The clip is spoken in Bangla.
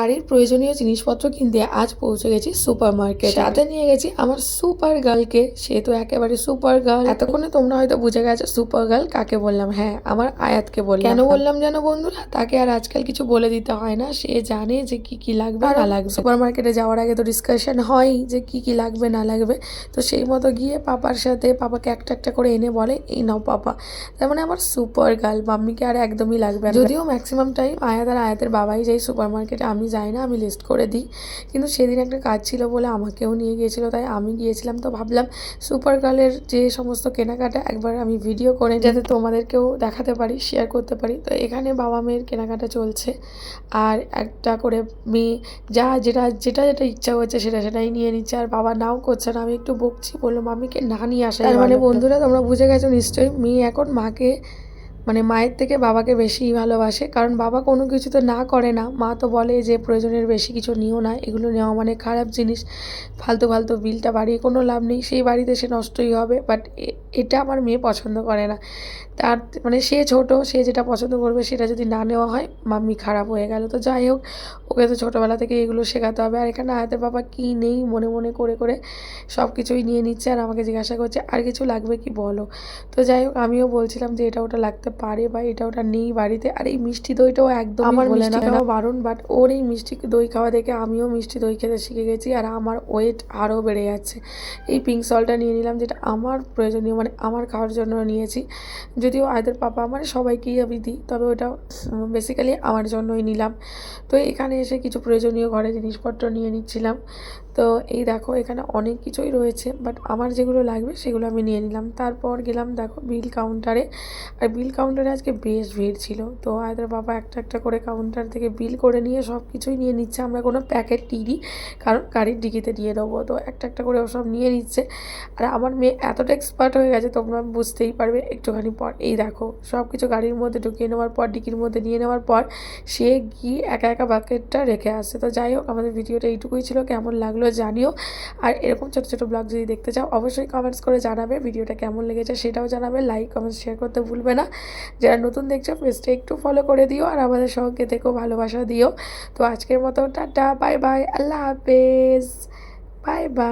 বাড়ির প্রয়োজনীয় জিনিসপত্র কিনতে আজ পৌঁছে গেছি সুপার মার্কেট সাথে নিয়ে গেছি আমার সুপার গার্লকে। সে তো একেবারে সুপার গার্ল। এতক্ষণে তোমরা হয়তো বুঝে গেছো সুপার গার্ল কাকে বললাম? হ্যাঁ আমার আয়াতকে বললাম। কেন বললাম যেন বন্ধুরা? তাকে আর আজকাল কিছু বলে দিতে হয় না। সে জানে যে কি কি লাগবে না লাগবে। সুপার মার্কেটে যাওয়ার আগে তো ডিসকাশন হয় যে কি কি লাগবে না লাগবে। তো সেই মতো গিয়ে পাপার সাথে পাপাকে একটা একটা করে এনে বলে এই নাও পাপা। তার মানে আমার সুপার গার্ল মাম্মিকে আর একদমই লাগবে যদিও ম্যাক্সিমাম টাইম আয়াত আর আয়াতের বাবাই যাই সুপার মার্কেটে আমি যাই না আমি লিস্ট করে দিই। কিন্তু সেদিন একটা কাজ ছিল বলে আমাকেও নিয়ে গিয়েছিল তাই আমি গিয়েছিলাম তো ভাবলাম সুপার গার্লের যে সমস্ত কেনাকাটা একবার আমি ভিডিও করে যাতে তোমাদেরকেও দেখাতে পারি শেয়ার করতে পারি। তো এখানে বাবা মেয়ের কেনাকাটা চলছে। আর একটা করে মেয়ে যা যেটা যেটা যেটা ইচ্ছা হচ্ছে সেটা সেটাই নিয়ে নিচ্ছে। আর বাবা নাও করছে না আমি একটু বকছি বললাম মামিকে না নিয়ে আসা মানে বন্ধুরা তোমরা বুঝে গেছো নিশ্চয়ই মেয়ে এখন মাকে মানে মায়ের থেকে বাবাকে বেশিই ভালোবাসে। কারণ বাবা কোনো কিছু তো না করে না। মা তো বলে যে, প্রয়োজনের বেশি কিছু নিও না। এগুলো নেওয়া মানে খারাপ জিনিস। ফালতু ফালতু বিলটা বাড়িয়ে কোনো লাভ নেই। সেই বাড়িতে সে নষ্টই হবে। বাট এটা আমার মেয়ে পছন্দ করে না। তার মানে সে ছোট, সে যেটা পছন্দ করবে সেটা যদি না নেওয়া হয়, মাম্মি খারাপ হয়ে গেল। তো যাই হোক, ওকে তো ছোটোবেলা থেকে এগুলো শেখাতে হবে। আর এখানে আয়াতের বাবা কী নেই মনে মনে করে করে সব কিছুই নিয়ে নিচ্ছে আর আমাকে জিজ্ঞাসা করছে, আর কিছু লাগবে কি বলো? তো যাই হোক, আমিও বলছিলাম যে, এটা ওটা লাগতে পারে বা এটা ওটা নেই বাড়িতে। আর এই মিষ্টি দইটাও একদম আমার বলে মিষ্টি না। খাওয়া বারণ বাট ওর এই মিষ্টি দই খাওয়া দেখে আমিও মিষ্টি দই খেতে শিখে গেছি আর আমার ওয়েট আরও বেড়ে যাচ্ছে। এই পিঙ্ক সলটা নিয়ে নিলাম যেটা আমার প্রয়োজনীয় মানে আমার খাওয়ার জন্য নিয়েছি। যদিও আয়দের পাপা আমার সবাইকেই আমি দিই তবে ওটা বেসিক্যালি আমার জন্যই নিলাম। তো এখানে এসে কিছু প্রয়োজনীয় ঘরে জিনিসপত্র নিয়ে নিচ্ছিলাম। তো এই দেখো, এখানে অনেক কিছুই রয়েছে বাট আমার যেগুলো লাগবে সেগুলো আমি নিয়ে নিলাম। তারপর গেলাম দেখো বিল কাউন্টারে আর বিল কাউন্টারে আজকে বেশ ভিড় ছিল। তো আয়দের বাবা একটা একটা করে কাউন্টার থেকে বিল করে নিয়ে সব কিছুই নিয়ে নিচ্ছে। আমরা কোনো প্যাকেট নিইনি কারণ গাড়ির ডিকিতে দিয়ে দেবো। তো একটা একটা করে ওসব নিয়ে নিচ্ছে। আর আমার মেয়ে এতটা এক্সপার্ট হয়ে গেছে, তোমরা বুঝতেই পারবে একটুখানি পর। এই দেখো, সব কিছু গাড়ির মধ্যে ঢুকিয়ে নেওয়ার পর ডিকির মধ্যে নিয়ে নেওয়ার পর, সে গিয়ে একা একা বাকেটটা রেখে আসে তো যাই হোক, আমাদের ভিডিওটা এইটুকুই ছিল। কেমন লাগল জানিও। আর এরকম ছোটো ছোটো ব্লগ যদি দেখতে চাও, অবশ্যই কমেন্টস করে জানাবে ভিডিওটা কেমন লেগেছে সেটাও জানাবে। লাইক কমেন্টস শেয়ার করতে ভুলবে না। যারা নতুন দেখছ পেজটা একটু ফলো করে দিও আর আমাদের সঙ্গে থেকেও ভালোবাসা দিও। তো আজকের মতো টাটা বাই বাই আল্লাহ হাফেজ। Bye bye